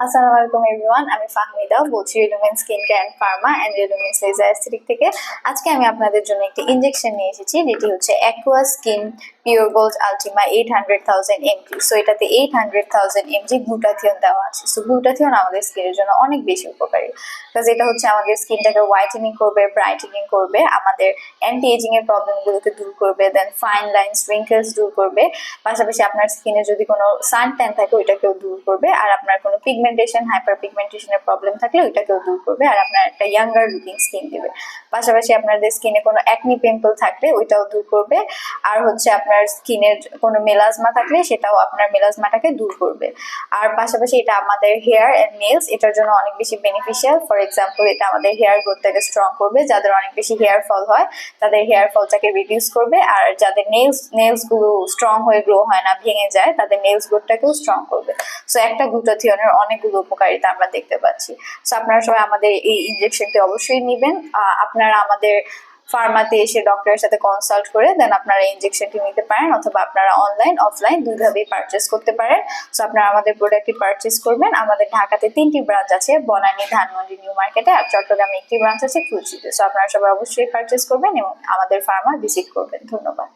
আসসালামু আলাইকুম এভরিওয়ান আমি ফাহমিদা, বলছি Relumen skin care pharma and Relumen laser aesthetic থেকে। আজকে আমি আপনাদের জন্য একটি ইনজেকশন নিয়ে এসেছি, যেটি হচ্ছে aqua skin pure gold ultima eight hundred thousand mg so এটাতে eight hundred thousand mg glutathione দেওয়া আছে। সো গ্লুটাথিয়ন আমাদের স্কিনের জন্য অনেক বেশি উপকারী। বিকজ এটা হচ্ছে আমাদের স্কিনটাকে হোয়াইটেনিং করবে ব্রাইটেনিং করবে, আমাদের অ্যান্টি এজিং এর প্রবলেমগুলোকে দূর করবে দেন ফাইন লাইন্স রিঙ্কেলস দূর করবে। পাশাপাশি আপনার স্কিনে যদি কোনো সান ট্যান থাকে, ওইটাকেও দূর করবে। আর আপনার কোনো পিগমেন্টেশন হাইপার পিগমেন্টেশনের প্রবলেম থাকলে ওইটাকেও দূর করবে আর আপনার একটা ইয়াঙ্গার লুকিং স্কিন দেবে। পাশাপাশি আপনাদের স্কিনে কোনো অ্যাকনি পিম্পল থাকলে ওইটাও দূর করবে আর হচ্ছে আপনার স্কিনের কোনো মেলাজমা থাকলে সেটাও আপনার মেলাজমাটাকে দূর করবে। আর পাশাপাশি এটা আমাদের হেয়ার অ্যান্ড নেলস এটার জন্য অনেক বেশি বেনিফিশিয়াল ফর এক্সাম্পল এটা আমাদের হেয়ার গ্রোথটাকে স্ট্রং করবে, যাদের অনেক বেশি হেয়ার ফল হয়, তাদের হেয়ার ফলটাকে রিডিউস করবে আর যাদের নেলস নেলসগুলো স্ট্রং হয়ে গ্রো হয় না, ভেঙে যায়, তাদের নেলস গ্রোথটাকেও স্ট্রং করবে। সো একটা গ্লুটাথিয়নের অনেকগুলো উপকারিতা আমরা দেখতে পাচ্ছি। সো আপনারা সবাই আমাদের এই ইনজেকশনটি অবশ্যই নেবেন। আপনারা আমাদের ফার্মাতে এসে ডক্টরের সাথে কনসাল্ট করে দেন আপনারা ইনজেকশনটি নিতে পারেন অথবা আপনারা অনলাইন অফলাইন দুইভাবেই পারচেস করতে পারেন। সো আপনারা আমাদের প্রোডাক্টটি পারচেস করবেন। আমাদের ঢাকাতে তিনটি ব্রাঞ্চ আছে, বনানী, ধানমন্ডি, নিউ মার্কেটে আর চট্টগ্রামে একটি ব্রাঞ্চ আছে খুলছিতে সো আপনারা সবাই অবশ্যই পারচেস করবেন এবং আমাদের ফার্মা ভিজিট করবেন। ধন্যবাদ।